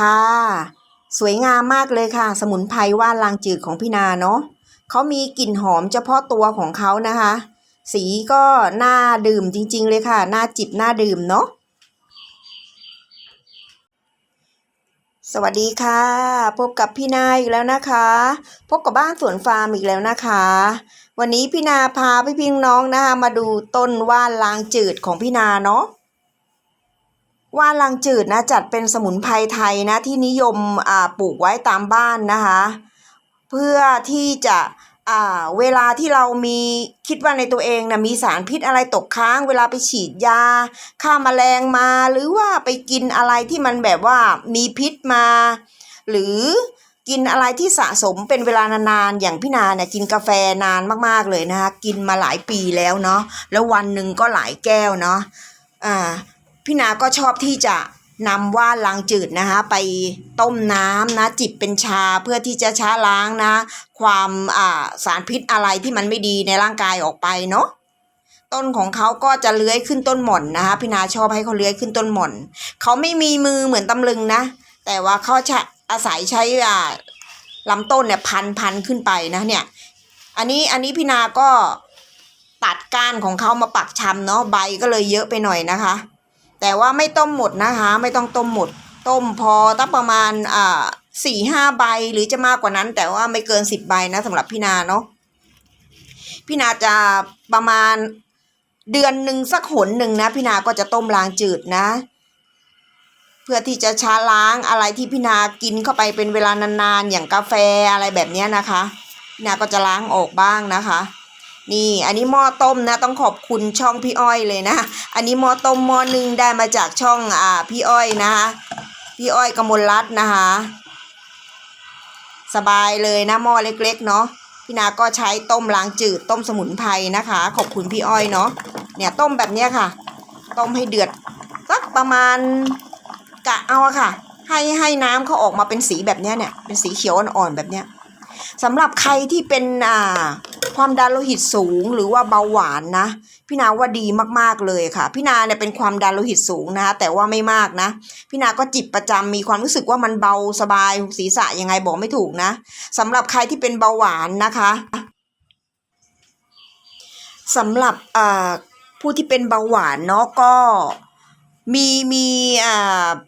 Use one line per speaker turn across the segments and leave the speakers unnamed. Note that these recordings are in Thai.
ค่ะ สวยงามมากเลยค่ะ สมุนไพรว่านลางจืดของพี่นาเนาะเขามีกลิ่นหอมเฉพาะตัวของเขานะคะ สีก็น่าดื่มจริง ๆ เลยค่ะ น่าจิบน่าดื่มเนาะสวัสดีค่ะ พบกับพี่นาอีกแล้วนะคะ พบกับบ้านสวนฟาร์มอีกแล้วนะคะ วันนี้พี่นาพาพี่พี่น้องนะคะมาดูต้นว่านลางจืดของพี่นาเนาะ ว่านลางจืดนะจัดเป็นสมุนไพรไทยนะที่นิยมอ่าปลูกไว้ตามบ้านนะคะ เพื่อที่จะอ่าเวลาที่เรามีคิดว่าในตัวเองนะมีสารพิษอะไรตกค้าง เวลาไปฉีดยาฆ่าแมลงมา หรือว่าไปกินอะไรที่มันแบบว่ามีพิษมา หรือกินอะไรที่สะสมเป็นเวลานานๆอย่างพี่นาเนี่ยกินกาแฟนานมากๆเลยนะคะกินมาหลายปีแล้วเนาะแล้ววันหนึ่งก็หลายแก้วเนาะอ่า พี่นาก็ชอบที่จะนำว่านลางจืดนะคะ ไปต้มน้ำนะ จิบเป็นชาเพื่อที่จะช้าล้างนะ ความอ่าสารพิษอะไรที่มันไม่ดีในร่างกายออกไปเนาะต้นของเขาก็จะเลื้อยขึ้นต้นหม่อนนะคะพี่นาชอบให้เขาเลื้อยขึ้นต้นหม่อนเขาไม่มีมือเหมือนตำลึงนะ แต่ว่าเขาจะอาศัยใช้อ่าลำต้นเนี่ยพันพันขึ้นไปนะเนี่ย อันนี้อันนี้พี่นาก็ตัดก้านของเขามาปักชำเนาะใบก็เลยเยอะไปหน่อยนะคะ แต่ว่าไม่ต้มหมดนะคะ ไม่ต้องต้มหมด ต้มพอตั้งประมาณอ่าสี่ห้าใบหรือจะมากกว่านั้น แต่ว่าไม่เกินสิบใบนะสำหรับพี่นาเนาะพี่นาจะประมาณเดือนหนึ่งสักหนหนึ่งนะพี่นาก็จะต้มล้างจืดนะ เพื่อที่จะช้าล้างอะไรที่พี่นากินเข้าไปเป็นเวลานานๆ อย่างกาแฟอะไรแบบนี้นะคะพี่นาก็จะล้างออกบ้างนะคะ นี่ อันนี้หม้อต้มนะ ต้องขอบคุณช่องพี่อ้อยเลยนะ อันนี้หม้อต้มหม้อหนึ่งได้มาจากช่องอ่าพี่อ้อยนะคะพี่อ้อยกมลรัตน์นะคะ สบายเลยนะหม้อเล็กๆเนาะพี่นาก็ใช้ต้มล้างจืดต้มสมุนไพรนะคะ ขอบคุณพี่อ้อยเนาะเนี่ยต้มแบบเนี้ยค่ะ ต้มให้เดือดสักประมาณกะเอาอะค่ะ ให้ให้น้ำเขาออกมาเป็นสีแบบเนี้ยเนี่ยเป็นสีเขียวอ่อนๆแบบเนี้ยสำหรับใครที่เป็นอ่า ความดันโลหิตสูงหรือว่าเบาหวานนะ พี่นาว่าดีมากๆเลยค่ะ พี่นาเนี่ยเป็นความดันโลหิตสูงนะคะแต่ว่าไม่มากนะ พี่นาก็จิบประจำมีความรู้สึกว่ามันเบาสบายศีรษะยังไงบอกไม่ถูกนะสำหรับใครที่เป็นเบาหวานนะคะสำหรับผู้ที่เป็นเบาหวานเนาะก็มีมี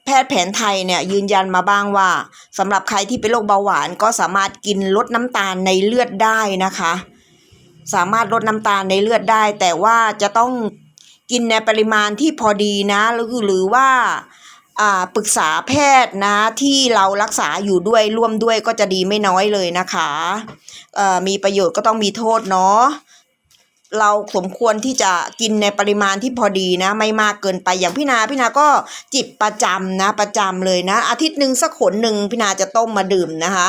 แพทย์แผนไทยเนี่ยยืนยันมาบ้างว่าสำหรับใครที่เป็นโรคเบาหวานก็สามารถกินลดน้ำตาลในเลือดได้นะคะ สามารถลดน้ำตาลในเลือดได้ แต่ว่าจะต้องกินในปริมาณที่พอดีนะหรือหรือว่าอ่าปรึกษาแพทย์นะที่เรารักษาอยู่ด้วยร่วมด้วยก็จะดีไม่น้อยเลยนะคะเอ่อมีประโยชน์ก็ต้องมีโทษเนาะเราสมควรที่จะกินในปริมาณที่พอดีนะ ไม่มากเกินไปอย่างพี่นาพี่นาก็จิบประจำนะ ประจำเลยนะ อาทิตย์หนึ่งสักขนหนึ่งพี่นาจะต้มมาดื่มนะคะ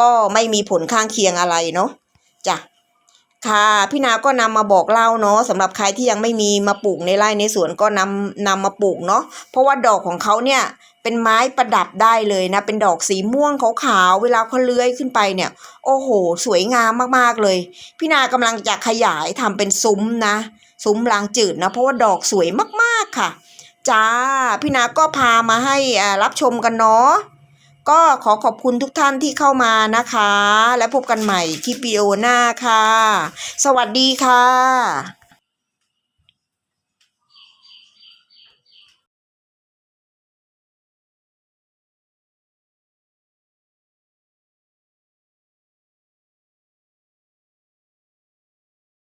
ก็ไม่มีผลข้างเคียงอะไรเนาะจ้ะ ค่ะพี่นาก็นำมาบอกเล่าเนาะสำหรับใครที่ยังไม่มีมาปลูกในไร่ในสวนก็นำนำมาปลูกเนาะเพราะว่าดอกของเขาเนี่ยเป็นไม้ประดับได้เลยนะ เป็นดอกสีม่วงขาวๆเวลาเขาเลื้อยขึ้นไปเนี่ย โอ้โห สวยงามมากๆเลย พี่นากำลังจะขยายทำเป็นซุ้มนะ ซุ้มลางจืดนะ เพราะว่าดอกสวยมากๆค่ะ จ้า พี่นาก็พามาให้อ่ารับชมกันเนาะ ก็ขอขอบคุณทุกท่านที่เข้ามานะคะ และพบกันใหม่ที่ปีโอหน้าค่ะ สวัสดีค่ะ